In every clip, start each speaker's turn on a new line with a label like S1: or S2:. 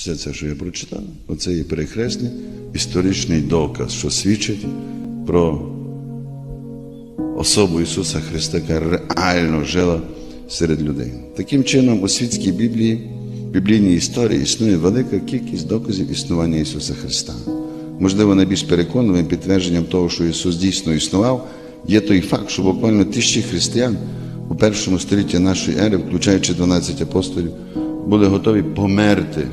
S1: Все це, що я прочитав, оце є перехресний історичний доказ, що свідчить про особу Ісуса Христа, яка реально жила серед людей. Таким чином, у світській Біблії, біблійній історії існує велика кількість доказів існування Ісуса Христа. Можливо, найбільш переконливим підтвердженням того, що Ісус дійсно існував, є той факт, що буквально тисячі християн у першому столітті нашої ери, включаючи 12 апостолів, були готові померти.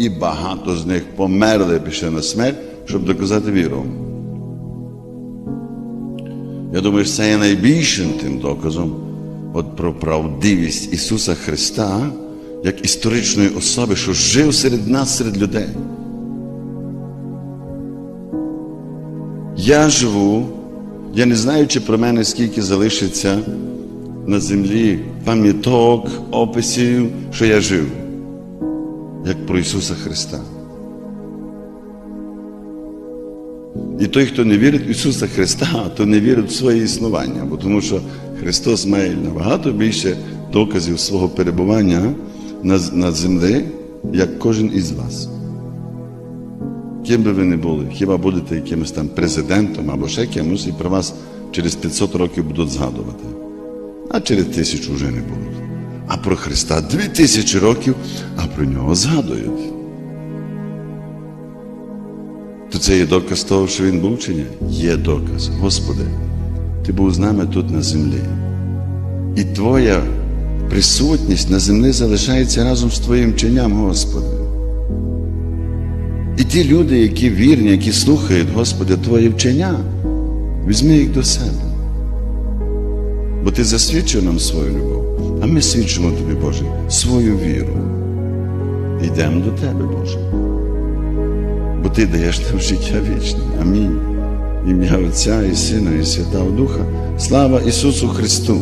S1: І багато з них померли пішли на смерть, щоб доказати віру. Я думаю, що це є найбільшим тим доказом от про правдивість Ісуса Христа як історичної особи, що жив серед нас, серед людей. Я живу, я не знаю, чи про мене скільки залишиться на землі пам'яток, описів, що я жив, як про Ісуса Христа. І той, хто не вірить в Ісуса Христа, то не вірить в своє існування, бо тому що Христос має набагато більше доказів свого перебування на, на землі, як кожен із вас. Ким би ви не були, хіба будете якимось там президентом або ще кимось, і про вас через 500 років будуть згадувати, а через тисячу вже не будуть. А про Христа дві тисячі років, а про нього згадують. То це є доказ того, що він був чи ні? Є доказ. Господи, Ти був з нами тут на землі. І Твоя присутність на землі залишається разом з Твоїм вченням, Господи. І ті люди, які вірні, які слухають, Господи, Твоє вчення, візьми їх до себе. Бо Ти засвідчив нам свою любов, а ми свідчимо Тобі, Боже, свою віру. Йдемо до Тебе, Боже бо Ти даєш нам життя вічне. Амінь. Ім'я Отця і Сина, і Святого Духа. Слава Ісусу Христу!